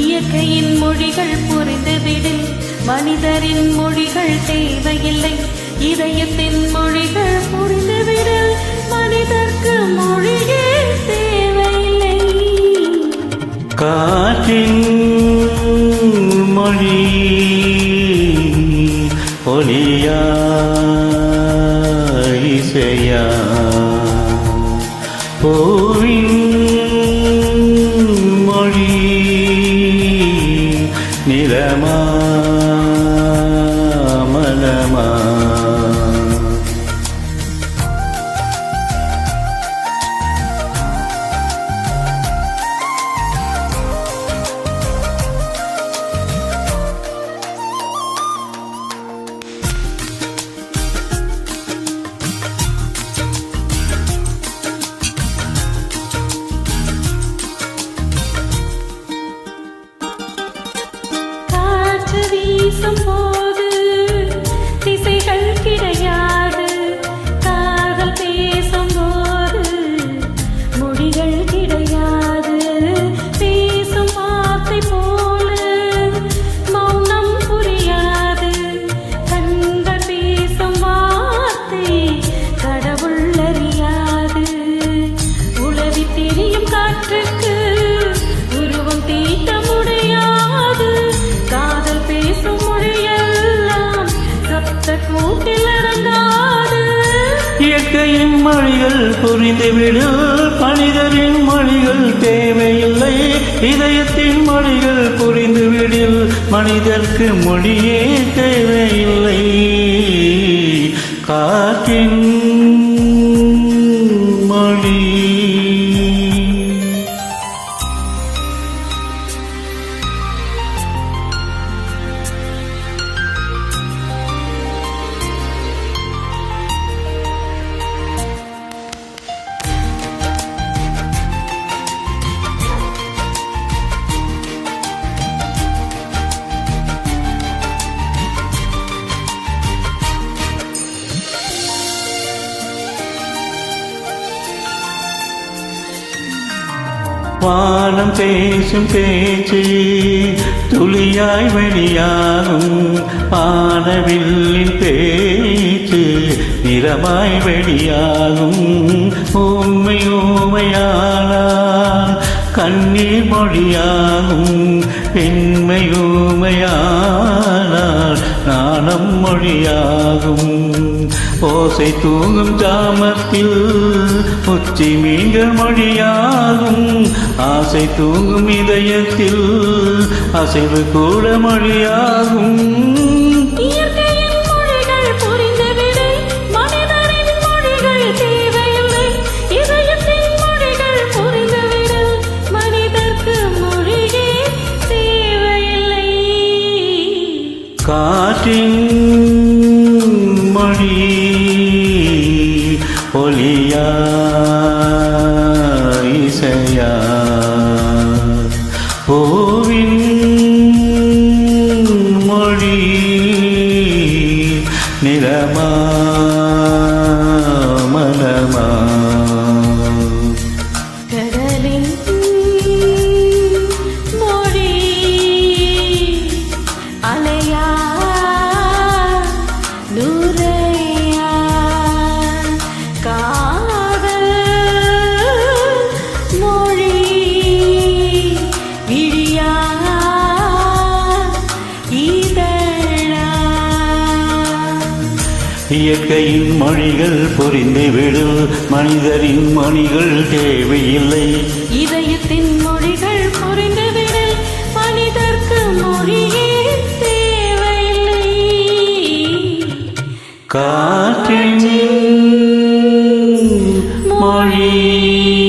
இயற்கையின் மொழிகள் புரிந்துவிடில் மனிதரின் மொழிகள் தேவையில்லை. இதயத்தின் மொழிகள் புரிந்துவிடில் மனிதர்க்கு மொழியே தேவையில்லை. காற்றின் மொழி ஒளியா இசையா பூவின் நிறமா மனமா இயற்கையின் மொழிகள் புரிந்துவிடு மனிதரின் மொழிகள் தேவையில்லை. இதயத்தின் மொழிகள் புரிந்துவிடில் மனிதர்க்கு மொழியே தேவையில்லை. காற்றின் வானம் பேசும் பேச்சு துளியாய் வெளியாகும் ஆனவில்லின் பேச்சு நிறமாய் வெளியாகும் உண்மை ஊமையானால் கண்ணீர் மொழியாகும் பெண்மை ஊமையானால் நாணம் மொழியாகும் ஓசை தூங்கும் ஜாமத்தில் உச்சி மீன்கள் மொழியாகும் ஆசை தூங்கும் இதயத்தில் அசைவு கூட மொழியாகும் இயற்கையின் ஒலியா இசையா. பூவின் மொழி நிறமா இயற்கையின் மொழிகள் பொறிந்துவிடும். மனிதரின் மணிகள் தேவையில்லை. இதயத்தின் மொழிகள் பொறிந்து மனிதர்க்கு மொழியே தேவையில்லை. காற்றின் மொழி